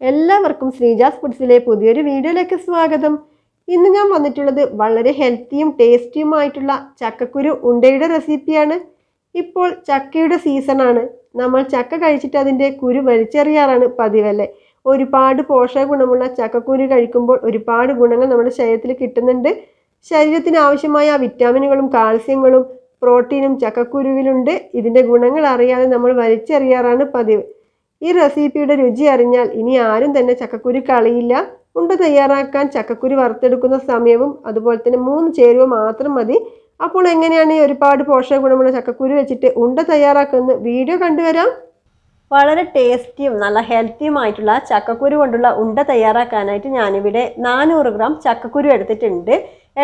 എല്ലാവർക്കും ശ്രീജാസ് ഫുഡ്സിലെ പുതിയൊരു വീഡിയോയിലേക്ക് സ്വാഗതം. ഇന്ന് ഞാൻ വന്നിട്ടുള്ളത് വളരെ ഹെൽത്തിയും ടേസ്റ്റിയുമായിട്ടുള്ള ചക്കക്കുരു ഉണ്ടയുടെ റെസിപ്പിയാണ്. ഇപ്പോൾ ചക്കയുടെ സീസണാണ് നമ്മൾ ചക്ക കഴിച്ചിട്ട് അതിന്റെ കുരു വലിച്ചെറിയാറാണ് പതിവല്ലേ. ഒരുപാട് പോഷക ഗുണമുള്ള ചക്കക്കുരു കഴിക്കുമ്പോൾ ഒരുപാട് ഗുണങ്ങൾ നമ്മുടെ ശരീരത്തിൽ കിട്ടുന്നുണ്ട്. ശരീരത്തിന് ആവശ്യമായ വിറ്റാമിനുകളും കാൽസ്യങ്ങളും പ്രോട്ടീനും ചക്കക്കുരുവിലുണ്ട്. ഇതിന്റെ ഗുണങ്ങൾ അറിയാതെ നമ്മൾ വലിച്ചെറിയാറാണ് പതിവ്. ഈ റെസിപ്പിയുടെ രുചി അറിഞ്ഞാൽ ഇനി ആരും തന്നെ ചക്കക്കുരു കളയില്ല. ഉണ്ട തയ്യാറാക്കാൻ ചക്കക്കുരു വറുത്തെടുക്കുന്ന സമയവും അതുപോലെ തന്നെ മൂന്ന് ചേരുവ മാത്രം മതി. അപ്പോൾ എങ്ങനെയാണ് ഈ ഒരുപാട് പോഷക ഗുണമുള്ള ചക്കക്കുരു വെച്ചിട്ട് ഉണ്ട തയ്യാറാക്കുന്നത്? വീഡിയോ കണ്ടുവരാം. വളരെ ടേസ്റ്റിയും നല്ല ഹെൽത്തിയുമായിട്ടുള്ള ചക്കക്കുരു കൊണ്ടുള്ള ഉണ്ട തയ്യാറാക്കാനായിട്ട് ഞാനിവിടെ നാനൂറ് ഗ്രാം ചക്കക്കുരു എടുത്തിട്ടുണ്ട്.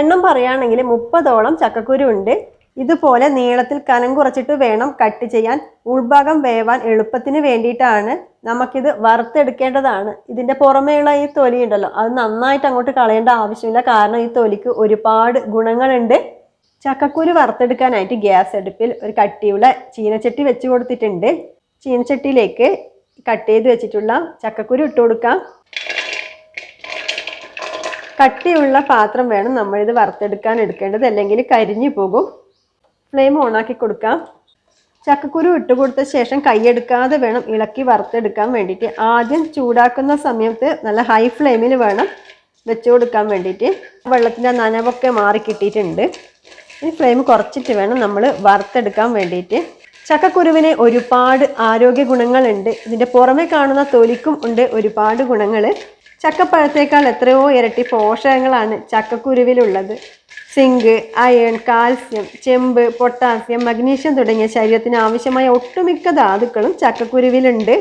എണ്ണം പറയുകയാണെങ്കിൽ മുപ്പതോളം ചക്കക്കുരു ഉണ്ട്. ഇതുപോലെ നീളത്തിൽ കനം കുറച്ചിട്ട് വേണം കട്ട് ചെയ്യാൻ. ഉൾഭാഗം വേവാൻ എളുപ്പത്തിന് വേണ്ടിയിട്ടാണ് നമുക്കിത് വറുത്തെടുക്കേണ്ടതാണ്. ഇതിന്റെ പുറമേയുള്ള ഈ തൊലി ഉണ്ടല്ലോ അത് നന്നായിട്ട് അങ്ങോട്ട് കളയേണ്ട ആവശ്യമില്ല. കാരണം ഈ തൊലിക്ക് ഒരുപാട് ഗുണങ്ങളുണ്ട്. ചക്കക്കുരു വറുത്തെടുക്കാനായിട്ട് ഗ്യാസ് അടുപ്പിൽ ഒരു കട്ടിയുള്ള ചീനച്ചട്ടി വെച്ച് കൊടുത്തിട്ടുണ്ട്. ചീനച്ചട്ടിയിലേക്ക് കട്ട് ചെയ്ത് വെച്ചിട്ടുള്ള ചക്കക്കുരു ഇട്ട് കൊടുക്കാം. കട്ടിയുള്ള പാത്രം വേണം നമ്മളിത് വറുത്തെടുക്കാൻ എടുക്കേണ്ടത്. അല്ലെങ്കിൽ കരിഞ്ഞു പോകും. ഫ്ലെയിം ഓണാക്കി കൊടുക്കാം. ചക്കക്കുരു ഇട്ട് കൊടുത്ത ശേഷം കൈയെടുക്കാതെ വേണം ഇളക്കി വറുത്തെടുക്കാൻ വേണ്ടിയിട്ട്. ആദ്യം ചൂടാക്കുന്ന സമയത്ത് നല്ല ഹൈ ഫ്ലെയിമിൽ വേണം വെച്ച് കൊടുക്കാൻ വേണ്ടിയിട്ട്. വെള്ളത്തിന്റെ നനവൊക്കെ മാറി കിട്ടിയിട്ടുണ്ട്. ഈ ഫ്ലെയിം കുറച്ചിട്ട് വേണം നമ്മൾ വറുത്തെടുക്കാൻ വേണ്ടിയിട്ട്. ചക്കക്കുരുവിന് ഒരുപാട് ആരോഗ്യ ഗുണങ്ങളുണ്ട്. ഇതിന്റെ പുറമെ കാണുന്ന തൊലിക്കും ഉണ്ട് ഒരുപാട് ഗുണങ്ങൾ ചക്കപ്പഴത്തേക്കാൾ എത്രയോ ഇരട്ടി പോഷകങ്ങളാണ് ചക്കക്കുരുവിലുള്ളത്. സിങ്ക് അയൺ കാൽസ്യം ചെമ്പ് പൊട്ടാസ്യം മഗ്നീഷ്യം തുടങ്ങിയ ശരീരത്തിന് ആവശ്യമായ ഒട്ടുമിക്ക ധാതുക്കളും ചക്കക്കുരുവിലുണ്ട്.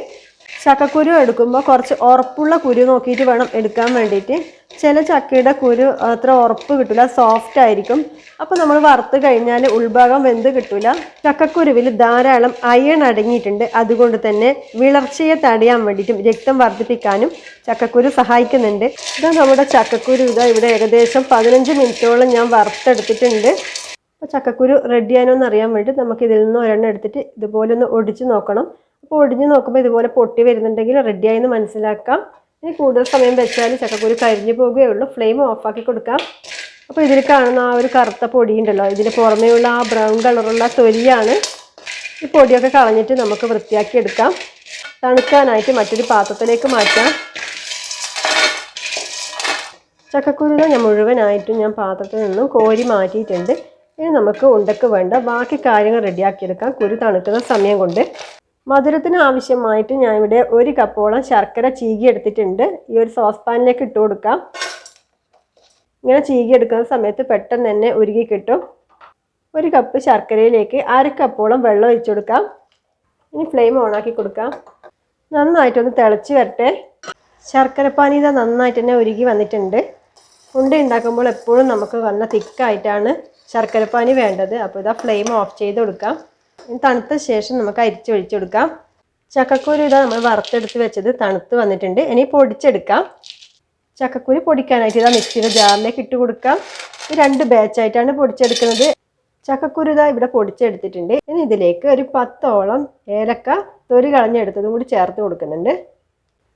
ചക്കക്കുരു എടുക്കുമ്പോൾ കുറച്ച് ഉറപ്പുള്ള കുരു നോക്കിയിട്ട് വേണം എടുക്കാൻ വേണ്ടിയിട്ട്. ചില ചക്കയുടെ കുരു അത്ര ഉറപ്പ് കിട്ടില്ല സോഫ്റ്റ് ആയിരിക്കും. അപ്പോൾ നമ്മൾ വറുത്ത് കഴിഞ്ഞാൽ ഉൾഭാഗം വെന്ത് കിട്ടില്ല ചക്കക്കുരുവിൽ ധാരാളം അയൺ അടങ്ങിയിട്ടുണ്ട്. അതുകൊണ്ട് തന്നെ വിളർച്ചയെ തടയാൻ വേണ്ടിയിട്ടും രക്തം വർദ്ധിപ്പിക്കാനും ചക്കക്കുരു സഹായിക്കുന്നുണ്ട്. ഇതാ നമ്മുടെ ചക്കക്കുരു. ഇതാ ഇവിടെ ഏകദേശം പതിനഞ്ച് മിനിറ്റോളം ഞാൻ വറുത്തെടുത്തിട്ടുണ്ട്. അപ്പോൾ ചക്കക്കുരു റെഡി ആയോ അറിയാൻ വേണ്ടി നമുക്ക് ഇതിൽ നിന്ന് ഒരെണ്ണം എടുത്തിട്ട് ഇതുപോലെ ഒന്ന് ഒടിച്ച് നോക്കണം. അപ്പോൾ ഒടിഞ്ഞ് നോക്കുമ്പോൾ ഇതുപോലെ പൊട്ടി വരുന്നുണ്ടെങ്കിൽ റെഡിയായി എന്ന് മനസ്സിലാക്കാം. ഇനി കൂടുതൽ സമയം വെച്ചാൽ ചക്കക്കുരു കരിഞ്ഞു പോകുകയേ ഉള്ളൂ. ഫ്ലെയിം ഓഫാക്കി കൊടുക്കാം. അപ്പോൾ ഇതിൽ കാണുന്ന ആ ഒരു കറുത്ത പൊടി ഉണ്ടല്ലോ ഇതിന് പുറമേയുള്ള ആ ബ്രൗൺ കളറുള്ള തൊലിയാണ്. ഈ പൊടിയൊക്കെ കളഞ്ഞിട്ട് നമുക്ക് വൃത്തിയാക്കി എടുക്കാം. തണുക്കാനായിട്ട് മറ്റൊരു പാത്രത്തിലേക്ക് മാറ്റാം. ചക്കക്കുരുന്ന് ഞാൻ മുഴുവനായിട്ടും ഞാൻ പാത്രത്തിൽ നിന്നും കോരി മാറ്റിയിട്ടുണ്ട്. ഇനി നമുക്ക് ഉണ്ടക്ക് വേണ്ട ബാക്കി കാര്യങ്ങൾ റെഡിയാക്കിയെടുക്കാം കുരു തണുക്കുന്ന സമയം കൊണ്ട്. മധുരത്തിന് ആവശ്യമായിട്ട് ഞാൻ ഇവിടെ ഒരു കപ്പോളം ശർക്കര ചീകി എടുത്തിട്ടുണ്ട്. ഈ ഒരു സോസ് പാനിലേക്ക് ഇട്ട് കൊടുക്കാം. ഇങ്ങനെ ചീകി എടുക്കുന്ന സമയത്ത് പെട്ടെന്ന് തന്നെ ഉരുകി കിട്ടും. ഒരു കപ്പ് ശർക്കരയിലേക്ക് അര കപ്പോളം വെള്ളം ഒഴിച്ചു കൊടുക്കാം. ഇനി ഫ്ലെയിം ഓണാക്കി കൊടുക്കാം. നന്നായിട്ടൊന്ന് തിളച്ച് വരട്ടെ. ശർക്കരപ്പാനി ഇതാ നന്നായിട്ട് തന്നെ ഉരുകി വന്നിട്ടുണ്ട്. ഉണ്ട ഉണ്ടാക്കുമ്പോൾ എപ്പോഴും നമുക്ക് നല്ല തിക്കായിട്ടാണ് ശർക്കരപ്പാനി വേണ്ടത്. അപ്പോൾ ഇതാ ഫ്ലെയിം ഓഫ് ചെയ്ത് കൊടുക്കാം. തണുത്ത ശേഷം നമുക്ക് അരിച്ച് ഒഴിച്ചെടുക്കാം. ചക്കക്കുരു ഇതാ നമ്മൾ വറുത്തെടുത്ത് വെച്ചത് തണുത്ത് വന്നിട്ടുണ്ട്. ഇനി പൊടിച്ചെടുക്കാം. ചക്കക്കുരു പൊടിക്കാനായിട്ട് ഇതാ മിക്സിയുടെ ജാറിലേക്ക് ഇട്ട് കൊടുക്കാം. ഈ രണ്ട് ബാച്ചായിട്ടാണ് പൊടിച്ചെടുക്കുന്നത്. ചക്കക്കുരു ഇതാ ഇവിടെ പൊടിച്ചെടുത്തിട്ടുണ്ട്. ഇനി ഇതിലേക്ക് ഒരു പത്തോളം ഏലക്ക തൊലി കളഞ്ഞെടുത്തതും കൂടി ചേർത്ത് കൊടുക്കുന്നുണ്ട്.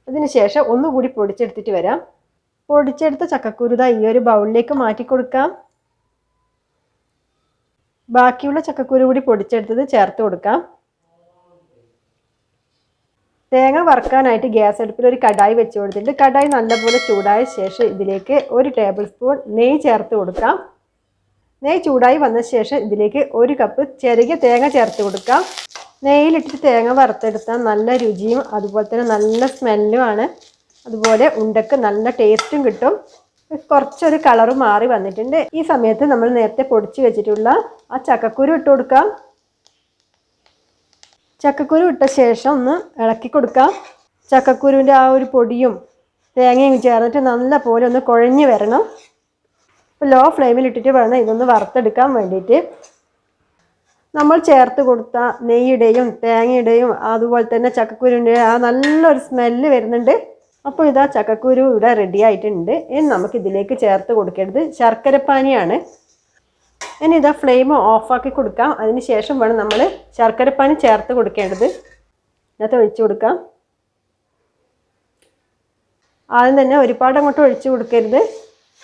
അതിനുശേഷം ഒന്നുകൂടി പൊടിച്ചെടുത്തിട്ട് വരാം. പൊടിച്ചെടുത്ത ചക്കക്കുരു ഇതാ ഈ ഒരു ബൗളിലേക്ക് മാറ്റി കൊടുക്കാം. ബാക്കിയുള്ള ചക്കക്കുരു കൂടി പൊടിച്ചെടുത്തത് ചേർത്ത് കൊടുക്കാം. തേങ്ങ വറുക്കാനായിട്ട് ഗ്യാസ് അടുപ്പിൽ ഒരു കടായി വെച്ച് കൊടുത്തിട്ട് കടായി നല്ലപോലെ ചൂടായ ശേഷം ഇതിലേക്ക് ഒരു ടേബിൾ സ്പൂൺ നെയ്യ് ചേർത്ത് കൊടുക്കാം. നെയ്യ് ചൂടായി വന്ന ശേഷം ഇതിലേക്ക് ഒരു കപ്പ് ചെറിയ തേങ്ങ ചേർത്ത് കൊടുക്കാം. നെയ്യിലിട്ടിട്ട് തേങ്ങ വറുത്തെടുത്താൽ നല്ല രുചിയും അതുപോലെ തന്നെ നല്ല സ്മെല്ലുമാണ് അതുപോലെ ഉണ്ടക്ക് നല്ല ടേസ്റ്റും കിട്ടും. കുറച്ചൊരു കളറ് മാറി വന്നിട്ടുണ്ട്. ഈ സമയത്ത് നമ്മൾ നേരത്തെ പൊടിച്ച് വെച്ചിട്ടുള്ള ആ ചക്കക്കുരു ഇട്ട് കൊടുക്കാം. ചക്കക്കുരു ഇട്ട ശേഷം ഒന്ന് ഇളക്കി കൊടുക്കാം. ചക്കക്കുരുവിന്റെ ആ ഒരു പൊടിയും തേങ്ങയും ചേർന്നിട്ട് നല്ല പോലെ ഒന്ന് കുഴഞ്ഞ് വരണം. ഇപ്പോൾ ലോ ഫ്ലെയിമിൽ ഇട്ടിട്ട് വേണം ഇതൊന്ന് വറുത്തെടുക്കാൻ വേണ്ടിയിട്ട്. നമ്മൾ ചേർത്ത് കൊടുത്ത നെയ്യുടെയും തേങ്ങയുടെയും അതുപോലെ തന്നെ ചക്കക്കുരുവിന്റെ ആ നല്ലൊരു സ്മെല്ല് വരുന്നുണ്ട്. അപ്പോൾ ഇതാ ചക്കക്കുരു ഇവിടെ റെഡി ആയിട്ടുണ്ട്. ഇനി നമുക്ക് ഇതിലേക്ക് ചേർത്ത് കൊടുക്കേണ്ടത് ശർക്കരപ്പാനിയാണ്. ഇനി ഇതാ ഫ്ലെയിം ഓഫാക്കി കൊടുക്കാം. അതിന് ശേഷം വേണം നമ്മൾ ശർക്കരപ്പാനി ചേർത്ത് കൊടുക്കേണ്ടത്. ഇതിനകത്ത് ഒഴിച്ചു കൊടുക്കാം. ആദ്യം തന്നെ ഒരുപാട് അങ്ങോട്ട് ഒഴിച്ചു കൊടുക്കരുത്.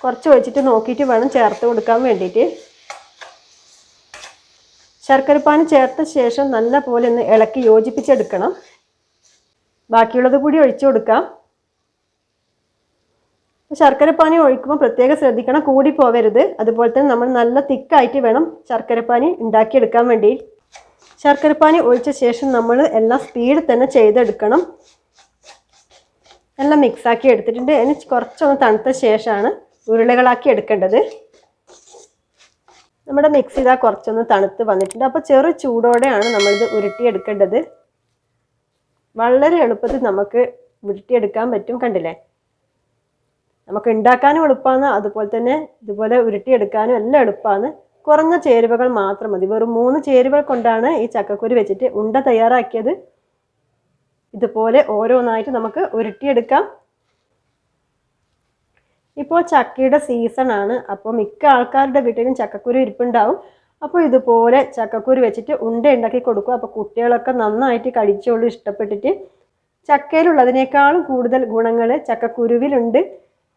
കുറച്ച് ഒഴിച്ചിട്ട് നോക്കിയിട്ട് വേണം ചേർത്ത് കൊടുക്കാൻ വേണ്ടിയിട്ട്. ശർക്കരപ്പാനി ചേർത്ത ശേഷം നല്ല പോലെ ഒന്ന് ഇളക്കി യോജിപ്പിച്ചെടുക്കണം. ബാക്കിയുള്ളത് കൂടി ഒഴിച്ചു കൊടുക്കാം. ശർക്കരപ്പാനി ഒഴിക്കുമ്പോൾ പ്രത്യേകം ശ്രദ്ധിക്കണം. കൂടി പോവരുത്. അതുപോലെ തന്നെ നമ്മൾ നല്ല തിക്കായിട്ട് വേണം ശർക്കരപ്പാനി ഉണ്ടാക്കിയെടുക്കാൻ വേണ്ടി. ശർക്കരപ്പാനി ഒഴിച്ച ശേഷം നമ്മൾ എല്ലാം സ്പീഡിൽ തന്നെ ചെയ്തെടുക്കണം. എല്ലാം മിക്സാക്കി എടുത്തിട്ടുണ്ട്. അതിന് കുറച്ചൊന്ന് തണുത്ത ശേഷമാണ് ഉരുളകളാക്കി എടുക്കേണ്ടത്. നമ്മുടെ മിക്സ് ഇതാ കുറച്ചൊന്ന് തണുത്ത് വന്നിട്ടുണ്ട്. അപ്പോൾ ചെറു ചൂടോടെയാണ് നമ്മളിത് ഉരുട്ടിയെടുക്കേണ്ടത്. വളരെ എളുപ്പത്തിൽ നമുക്ക് ഉരുട്ടിയെടുക്കാൻ പറ്റും. കണ്ടില്ലേ? നമുക്ക് ഉണ്ടാക്കാനും എളുപ്പമാണ് അതുപോലെ തന്നെ ഇതുപോലെ ഉരുട്ടിയെടുക്കാനും എല്ലാം എളുപ്പമാണ് കുറഞ്ഞ ചേരുവകൾ മാത്രം മതി. വെറും മൂന്ന് ചേരുവകൾ കൊണ്ടാണ് ഈ ചക്കക്കുരു വെച്ചിട്ട് ഉണ്ട തയ്യാറാക്കിയത്. ഇതുപോലെ ഓരോന്നായിട്ട് നമുക്ക് ഉരുട്ടിയെടുക്കാം. ഇപ്പോൾ ചക്കയുടെ സീസൺ ആണ്. അപ്പോൾ മിക്ക ആൾക്കാരുടെ വീട്ടിലും ചക്കക്കുരു ഇരിപ്പുണ്ടാവും. അപ്പോൾ ഇതുപോലെ ചക്കക്കുരു വെച്ചിട്ട് ഉണ്ട ഉണ്ടാക്കി കൊടുക്കും അപ്പോൾ കുട്ടികളൊക്കെ നന്നായിട്ട് കഴിച്ചോളൂ ഇഷ്ടപ്പെട്ടിട്ട്. ചക്കയിലുള്ളതിനേക്കാളും കൂടുതൽ ഗുണങ്ങൾ ചക്കക്കുരുവിലുണ്ട്.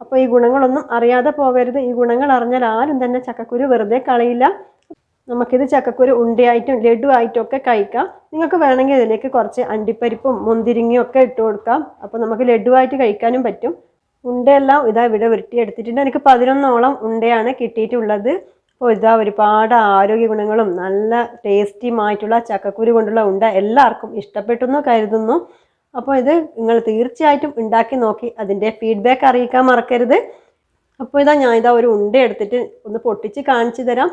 അപ്പോൾ ഈ ഗുണങ്ങളൊന്നും അറിയാതെ പോകരുത് ഈ ഗുണങ്ങൾ അറിഞ്ഞാൽ ആരും തന്നെ ചക്കക്കുരു വെറുതെ കളയില്ല. നമുക്കിത് ചക്കക്കുരു ഉണ്ടയായിട്ടും ലഡുവായിട്ടും ഒക്കെ കഴിക്കാം. നിങ്ങൾക്ക് വേണമെങ്കിൽ ഇതിലേക്ക് കുറച്ച് അണ്ടിപ്പരിപ്പും മുന്തിരിങ്ങയും ഒക്കെ ഇട്ട് കൊടുക്കാം. അപ്പോൾ നമുക്ക് ലഡുവായിട്ട് കഴിക്കാനും പറ്റും. ഉണ്ടയെല്ലാം ഇതാ ഇവിടെ ഉരുട്ടിയെടുത്തിട്ടുണ്ട് എനിക്ക് പതിനൊന്നോളം ഉണ്ടയാണ് കിട്ടിയിട്ടുള്ളത്. അപ്പോൾ ഇതാ ഒരുപാട് ആരോഗ്യ ഗുണങ്ങളും നല്ല ടേസ്റ്റിയുമായിട്ടുള്ള ചക്കക്കുരു കൊണ്ടുള്ള ഉണ്ട എല്ലാവർക്കും ഇഷ്ടപ്പെട്ടു എന്ന് കരുതുന്നു. അപ്പോൾ ഇത് നിങ്ങൾ തീർച്ചയായിട്ടും ഉണ്ടാക്കി നോക്കി അതിന്റെ ഫീഡ്ബാക്ക് അറിയിക്കാൻ മറക്കരുത്. അപ്പോൾ ഇതാ ഞാൻ ഇതാ ഒരു ഉണ്ട എടുത്തിട്ട് ഒന്ന് പൊട്ടിച്ച് കാണിച്ചു തരാം.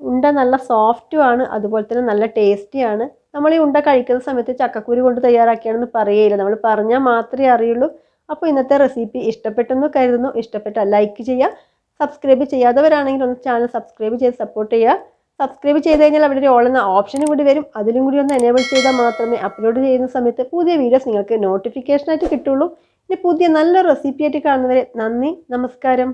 ഉണ്ട നല്ല സോഫ്റ്റും ആണ് അതുപോലെ തന്നെ നല്ല ടേസ്റ്റിയാണ് നമ്മൾ ഈ ഉണ്ട കഴിക്കുന്ന സമയത്ത് ചക്കക്കുരു കൊണ്ട് തയ്യാറാക്കിയാണെന്ന് പറയേയില്ല. നമ്മൾ പറഞ്ഞാൽ മാത്രമേ അറിയുള്ളൂ. അപ്പോൾ ഇന്നത്തെ റെസിപ്പി ഇഷ്ടപ്പെട്ടെന്ന് കരുതുന്നു. ഇഷ്ടപ്പെട്ടാൽ ലൈക്ക് ചെയ്യുക. സബ്സ്ക്രൈബ് ചെയ്യാത്തവരാണെങ്കിൽ ഒന്ന് ചാനൽ സബ്സ്ക്രൈബ് ചെയ്ത് സപ്പോർട്ട് ചെയ്യുക. സബ്സ്ക്രൈബ് ചെയ്ത് കഴിഞ്ഞാൽ അവിടെ ഒരു ഓൾ എന്ന ഓപ്ഷനും കൂടി വരും. അതിലും കൂടി ഒന്ന് എനേബിൾ ചെയ്താൽ മാത്രമേ അപ്ലോഡ് ചെയ്യുന്ന സമയത്ത് പുതിയ വീഡിയോസ് നിങ്ങൾക്ക് നോട്ടിഫിക്കേഷനായിട്ട് കിട്ടുള്ളൂ. ഇനി പുതിയ നല്ല റെസിപ്പി ആയിട്ട് കാണുന്നവരെ നന്ദി നമസ്കാരം.